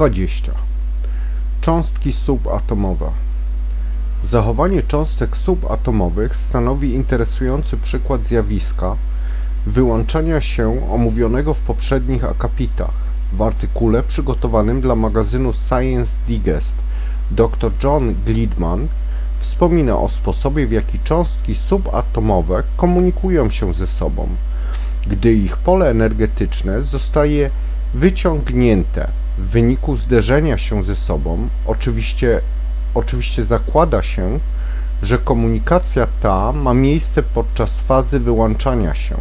20. Cząstki subatomowe. Zachowanie cząstek subatomowych stanowi interesujący przykład zjawiska wyłączania się omówionego w poprzednich akapitach. W artykule przygotowanym dla magazynu Science Digest dr John Glidman wspomina o sposobie, w jaki cząstki subatomowe komunikują się ze sobą, gdy ich pole energetyczne zostaje wyciągnięte w wyniku zderzenia się ze sobą. Oczywiście, oczywiście zakłada się, że komunikacja ta ma miejsce podczas fazy wyłączania się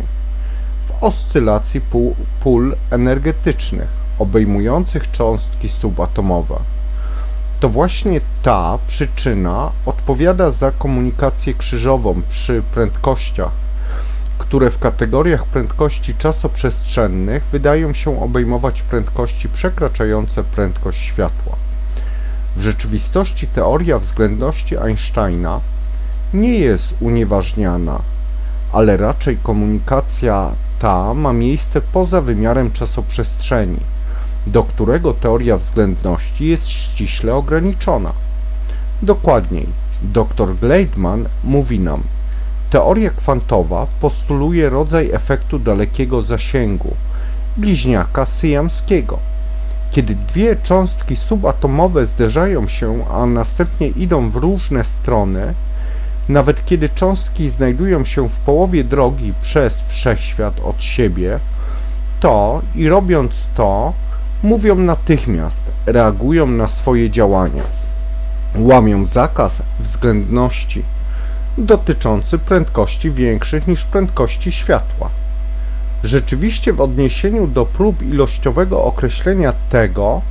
w oscylacji pól, pól energetycznych obejmujących cząstki subatomowe. To właśnie ta przyczyna odpowiada za komunikację krzyżową przy prędkościach, które w kategoriach prędkości czasoprzestrzennych wydają się obejmować prędkości przekraczające prędkość światła. W rzeczywistości teoria względności Einsteina nie jest unieważniana, ale raczej komunikacja ta ma miejsce poza wymiarem czasoprzestrzeni do którego teoria względności jest ściśle ograniczona. Dokładniej, dr Gleitman mówi nam, teoria kwantowa postuluje rodzaj efektu dalekiego zasięgu, bliźniaka syjamskiego. Kiedy dwie cząstki subatomowe zderzają się, a następnie idą w różne strony, nawet kiedy cząstki znajdują się w połowie drogi przez wszechświat od siebie, to i robiąc to, mówią natychmiast, reagują na swoje działania. Łamią zakaz względności dotyczący prędkości większych niż prędkości światła. Rzeczywiście w odniesieniu do prób ilościowego określenia tego,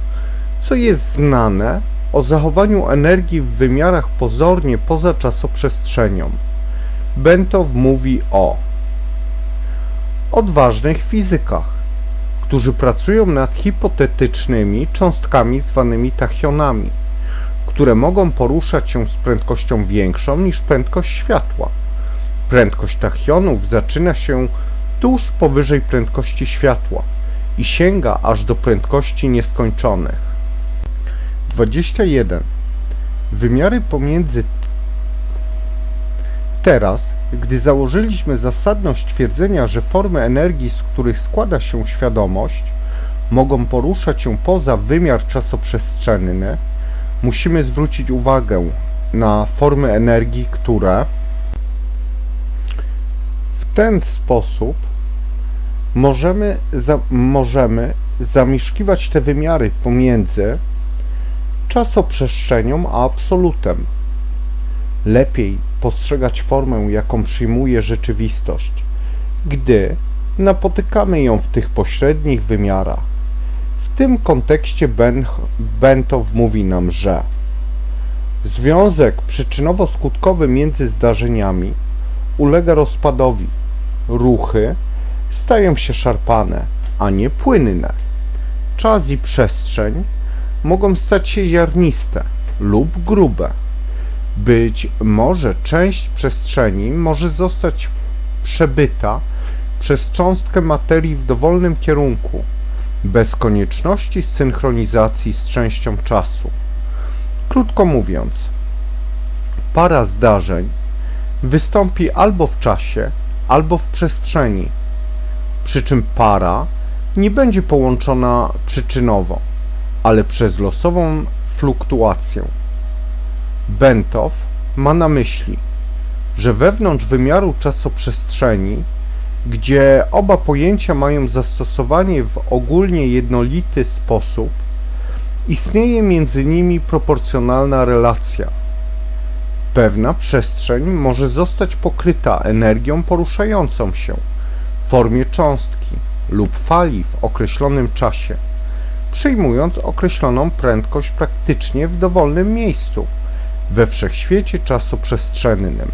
co jest znane o zachowaniu energii w wymiarach pozornie poza czasoprzestrzenią, Bentow mówi o odważnych fizykach, którzy pracują nad hipotetycznymi cząstkami zwanymi tachionami, które mogą poruszać się z prędkością większą niż prędkość światła. Prędkość tachionów zaczyna się tuż powyżej prędkości światła i sięga aż do prędkości nieskończonych. 21. Wymiary pomiędzy Teraz, gdy założyliśmy zasadność twierdzenia, że formy energii, z których składa się świadomość, mogą poruszać się poza wymiar czasoprzestrzenny, musimy zwrócić uwagę na formy energii, które w ten sposób możemy, za, możemy zamieszkiwać te wymiary pomiędzy czasoprzestrzenią a absolutem. Lepiej postrzegać formę, jaką przyjmuje rzeczywistość, gdy napotykamy ją w tych pośrednich wymiarach. Tym kontekście ben, Bentow mówi nam, że związek przyczynowo-skutkowy między zdarzeniami ulega rozpadowi. Ruchy stają się szarpane, a nie płynne. Czas i przestrzeń mogą stać się ziarniste lub grube. Być może część przestrzeni może zostać przebyta przez cząstkę materii w dowolnym kierunku, bez konieczności synchronizacji z częścią czasu. Krótko mówiąc, para zdarzeń wystąpi albo w czasie, albo w przestrzeni, przy czym para nie będzie połączona przyczynowo, ale przez losową fluktuację. Bentow ma na myśli, że wewnątrz wymiaru czasoprzestrzeni, gdzie oba pojęcia mają zastosowanie w ogólnie jednolity sposób, istnieje między nimi proporcjonalna relacja. Pewna przestrzeń może zostać pokryta energią poruszającą się w formie cząstki lub fali w określonym czasie, przyjmując określoną prędkość praktycznie w dowolnym miejscu we wszechświecie czasoprzestrzennym.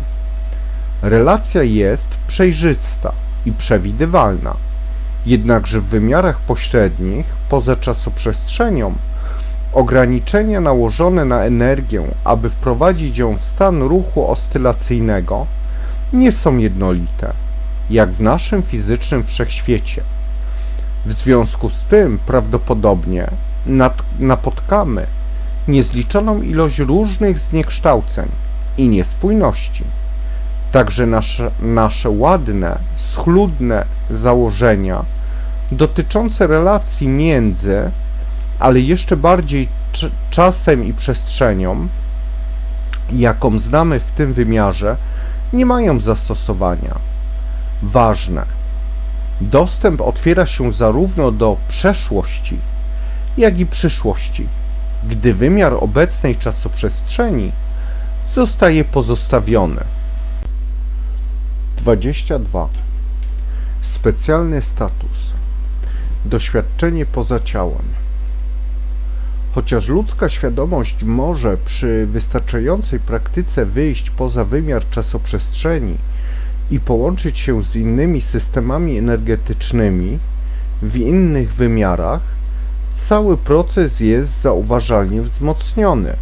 Relacja jest przejrzysta i przewidywalna, jednakże w wymiarach pośrednich, poza czasoprzestrzenią, ograniczenia nałożone na energię, aby wprowadzić ją w stan ruchu oscylacyjnego, nie są jednolite, jak w naszym fizycznym wszechświecie. W związku z tym prawdopodobnie nat- napotkamy niezliczoną ilość różnych zniekształceń i niespójności. Także nasze, nasze ładne, schludne założenia dotyczące relacji między, ale jeszcze bardziej cz- czasem i przestrzenią, jaką znamy w tym wymiarze, nie mają zastosowania. Ważne. Dostęp otwiera się zarówno do przeszłości, jak i przyszłości, gdy wymiar obecnej czasoprzestrzeni zostaje pozostawiony. 22. Specjalny status. Doświadczenie poza ciałem. Chociaż ludzka świadomość może przy wystarczającej praktyce wyjść poza wymiar czasoprzestrzeni i połączyć się z innymi systemami energetycznymi w innych wymiarach, cały proces jest zauważalnie wzmocniony.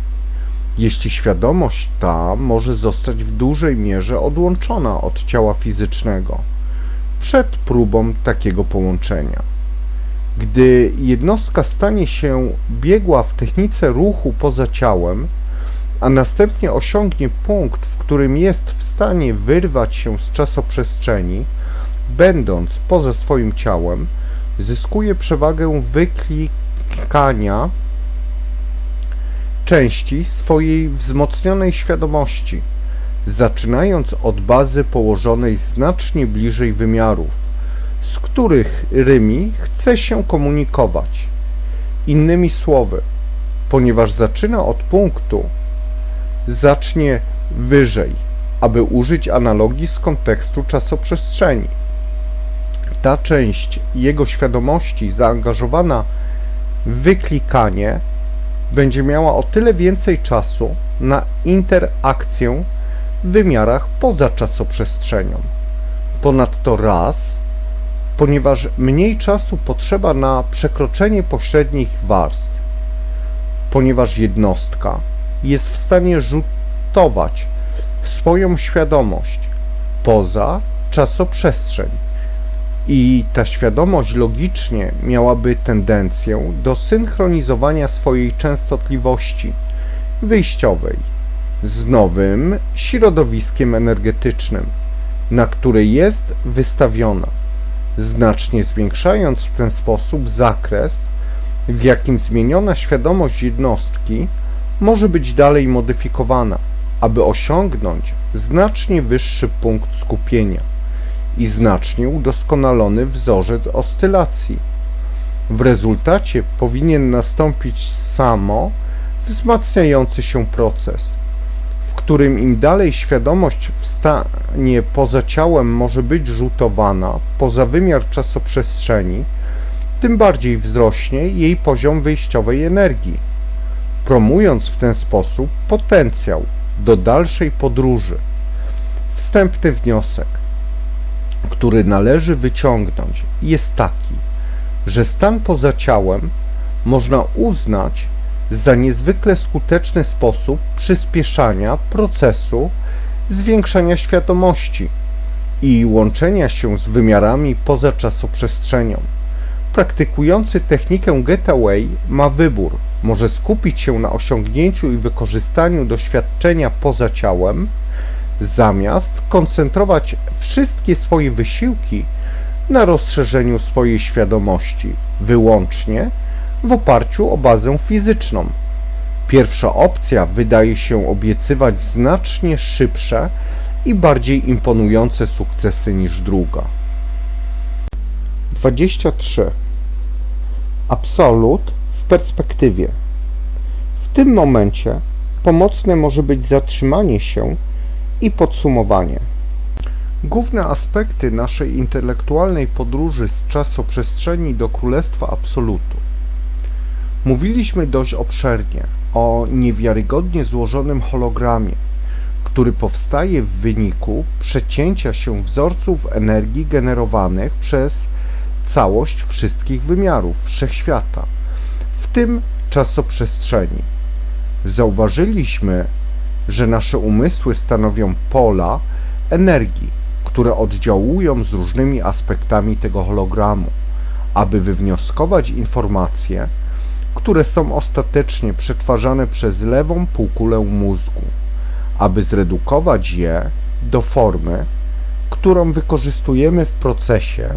Jeśli świadomość ta może zostać w dużej mierze odłączona od ciała fizycznego przed próbą takiego połączenia. Gdy jednostka stanie się biegła w technice ruchu poza ciałem, a następnie osiągnie punkt, w którym jest w stanie wyrwać się z czasoprzestrzeni, będąc poza swoim ciałem, zyskuje przewagę wyklikania części swojej wzmocnionej świadomości, zaczynając od bazy położonej znacznie bliżej wymiarów, z których Rymi chce się komunikować. Innymi słowy, ponieważ zaczyna od punktu, zacznie wyżej, aby użyć analogii z kontekstu czasoprzestrzeni. Ta część jego świadomości zaangażowana w wyklikanie będzie miała o tyle więcej czasu na interakcję w wymiarach poza czasoprzestrzenią. Ponadto raz, ponieważ mniej czasu potrzeba na przekroczenie pośrednich warstw, ponieważ jednostka jest w stanie rzutować swoją świadomość poza czasoprzestrzeń. I ta świadomość logicznie miałaby tendencję do synchronizowania swojej częstotliwości wyjściowej z nowym środowiskiem energetycznym, na które jest wystawiona, znacznie zwiększając w ten sposób zakres, w jakim zmieniona świadomość jednostki może być dalej modyfikowana, aby osiągnąć znacznie wyższy punkt skupienia i znacznie udoskonalony wzorzec oscylacji. W rezultacie powinien nastąpić samo wzmacniający się proces, w którym im dalej świadomość w stanie poza ciałem może być rzutowana poza wymiar czasoprzestrzeni, tym bardziej wzrośnie jej poziom wyjściowej energii, promując w ten sposób potencjał do dalszej podróży. Wstępny wniosek który należy wyciągnąć, jest taki, że stan poza ciałem można uznać za niezwykle skuteczny sposób przyspieszania procesu zwiększania świadomości i łączenia się z wymiarami poza czasoprzestrzenią. Praktykujący technikę Getaway ma wybór. Może skupić się na osiągnięciu i wykorzystaniu doświadczenia poza ciałem, zamiast koncentrować wszystkie swoje wysiłki na rozszerzeniu swojej świadomości wyłącznie w oparciu o bazę fizyczną. Pierwsza opcja wydaje się obiecywać znacznie szybsze i bardziej imponujące sukcesy niż druga. 23. Absolut w perspektywie. W tym momencie pomocne może być zatrzymanie się i podsumowanie. Główne aspekty naszej intelektualnej podróży z czasoprzestrzeni do Królestwa Absolutu. Mówiliśmy dość obszernie o niewiarygodnie złożonym hologramie, który powstaje w wyniku przecięcia się wzorców energii generowanych przez całość wszystkich wymiarów wszechświata, w tym czasoprzestrzeni. Zauważyliśmy, że nasze umysły stanowią pola energii, które oddziałują z różnymi aspektami tego hologramu, aby wywnioskować informacje, które są ostatecznie przetwarzane przez lewą półkulę mózgu, aby zredukować je do formy, którą wykorzystujemy w procesie,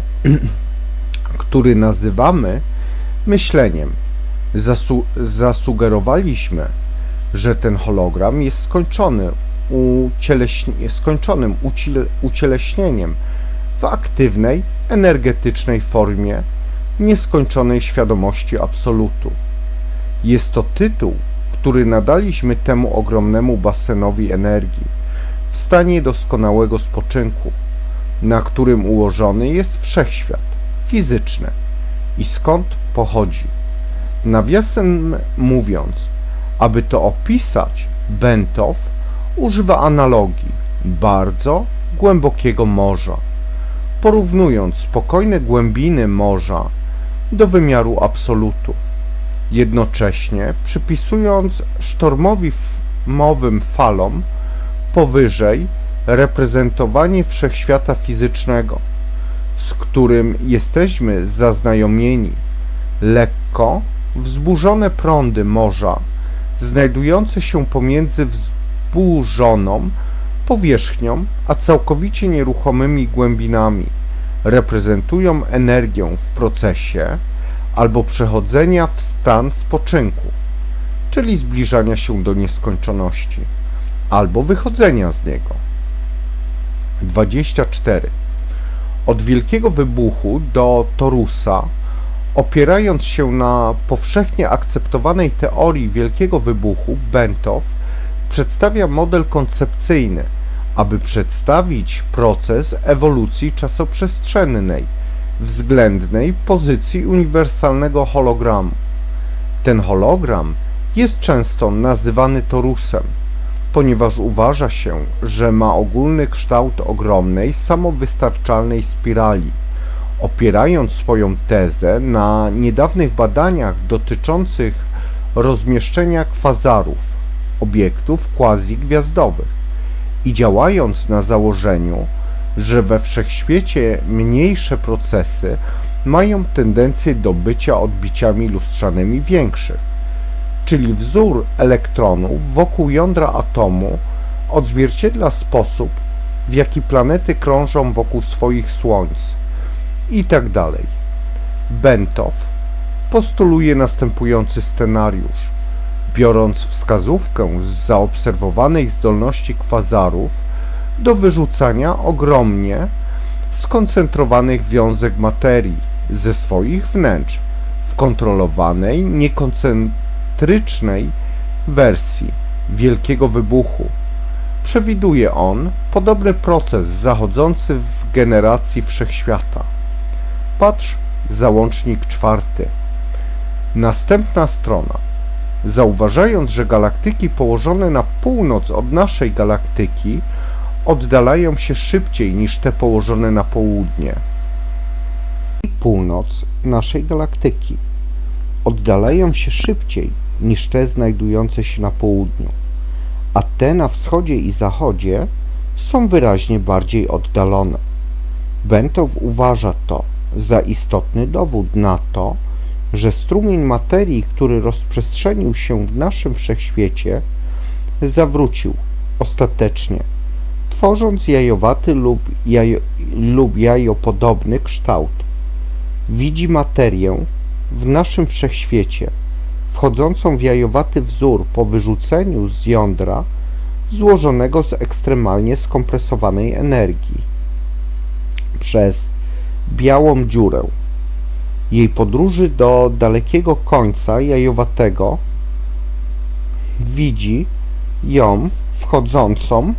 który nazywamy myśleniem. Zasu zasugerowaliśmy, że ten hologram jest skończony ucieleśnie, skończonym ucile, ucieleśnieniem w aktywnej, energetycznej formie nieskończonej świadomości absolutu. Jest to tytuł, który nadaliśmy temu ogromnemu basenowi energii w stanie doskonałego spoczynku, na którym ułożony jest wszechświat fizyczny i skąd pochodzi. Nawiasem mówiąc, aby to opisać, Bentow używa analogii bardzo głębokiego morza, porównując spokojne głębiny morza do wymiaru absolutu, jednocześnie przypisując sztormowi mowym falom powyżej reprezentowanie wszechświata fizycznego, z którym jesteśmy zaznajomieni, lekko wzburzone prądy morza, znajdujące się pomiędzy wzburzoną powierzchnią a całkowicie nieruchomymi głębinami, reprezentują energię w procesie albo przechodzenia w stan spoczynku, czyli zbliżania się do nieskończoności, albo wychodzenia z niego. 24. Od wielkiego wybuchu do Torusa, opierając się na powszechnie akceptowanej teorii wielkiego wybuchu, Bentow przedstawia model koncepcyjny – aby przedstawić proces ewolucji czasoprzestrzennej względnej pozycji uniwersalnego hologramu. Ten hologram jest często nazywany torusem, ponieważ uważa się, że ma ogólny kształt ogromnej, samowystarczalnej spirali. Opierając swoją tezę na niedawnych badaniach dotyczących rozmieszczenia kwazarów, obiektów quasi-gwiazdowych i działając na założeniu, że we wszechświecie mniejsze procesy mają tendencję do bycia odbiciami lustrzanymi większych, czyli wzór elektronów wokół jądra atomu odzwierciedla sposób, w jaki planety krążą wokół swoich słońc i tak dalej. Bentow postuluje następujący scenariusz – biorąc wskazówkę z zaobserwowanej zdolności kwazarów do wyrzucania ogromnie skoncentrowanych wiązek materii ze swoich wnętrz w kontrolowanej, niekoncentrycznej wersji wielkiego wybuchu. Przewiduje on podobny proces zachodzący w generacji wszechświata. Patrz załącznik czwarty. Następna strona. Zauważając, że galaktyki położone na północ od naszej galaktyki oddalają się szybciej niż te położone na południe. Północ naszej galaktyki oddalają się szybciej niż te znajdujące się na południu, a te na wschodzie i zachodzie są wyraźnie bardziej oddalone. Bentow uważa to za istotny dowód na to, że strumień materii, który rozprzestrzenił się w naszym wszechświecie, zawrócił ostatecznie, tworząc jajowaty lub, jajo, lub jajopodobny kształt. Widzi materię w naszym wszechświecie, wchodzącą w jajowaty wzór po wyrzuceniu z jądra złożonego z ekstremalnie skompresowanej energii przez białą dziurę jej podróży do dalekiego końca jajowatego widzi ją wchodzącą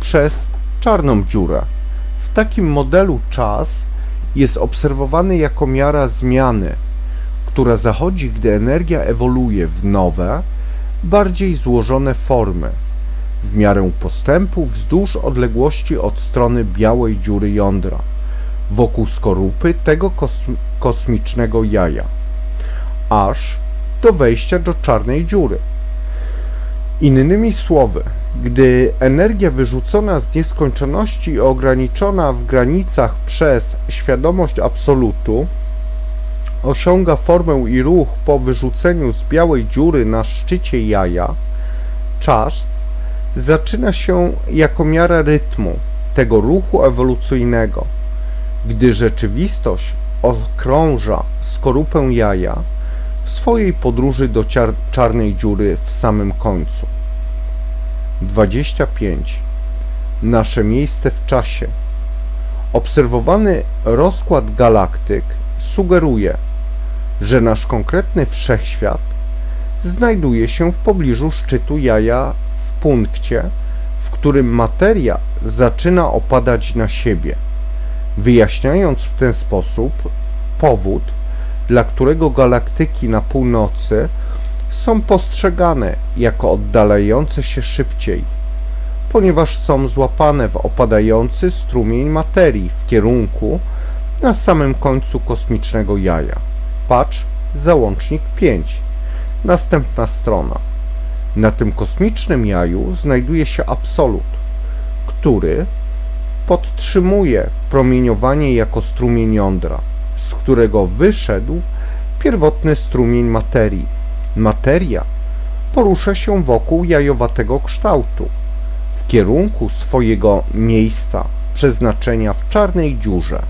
przez czarną dziurę. W takim modelu czas jest obserwowany jako miara zmiany, która zachodzi, gdy energia ewoluuje w nowe, bardziej złożone formy, w miarę postępu wzdłuż odległości od strony białej dziury jądra wokół skorupy tego kosm kosmicznego jaja, aż do wejścia do czarnej dziury. Innymi słowy, gdy energia wyrzucona z nieskończoności i ograniczona w granicach przez świadomość absolutu osiąga formę i ruch po wyrzuceniu z białej dziury na szczycie jaja, czas zaczyna się jako miara rytmu tego ruchu ewolucyjnego. Gdy rzeczywistość okrąża skorupę jaja w swojej podróży do czarnej dziury w samym końcu. 25. Nasze miejsce w czasie. Obserwowany rozkład galaktyk sugeruje, że nasz konkretny wszechświat znajduje się w pobliżu szczytu jaja w punkcie, w którym materia zaczyna opadać na siebie, wyjaśniając w ten sposób powód, dla którego galaktyki na północy są postrzegane jako oddalające się szybciej, ponieważ są złapane w opadający strumień materii w kierunku na samym końcu kosmicznego jaja. Patrz załącznik 5. Następna strona. Na tym kosmicznym jaju znajduje się absolut, który podtrzymuje promieniowanie jako strumień jądra, z którego wyszedł pierwotny strumień materii. Materia porusza się wokół jajowatego kształtu w kierunku swojego miejsca przeznaczenia w czarnej dziurze.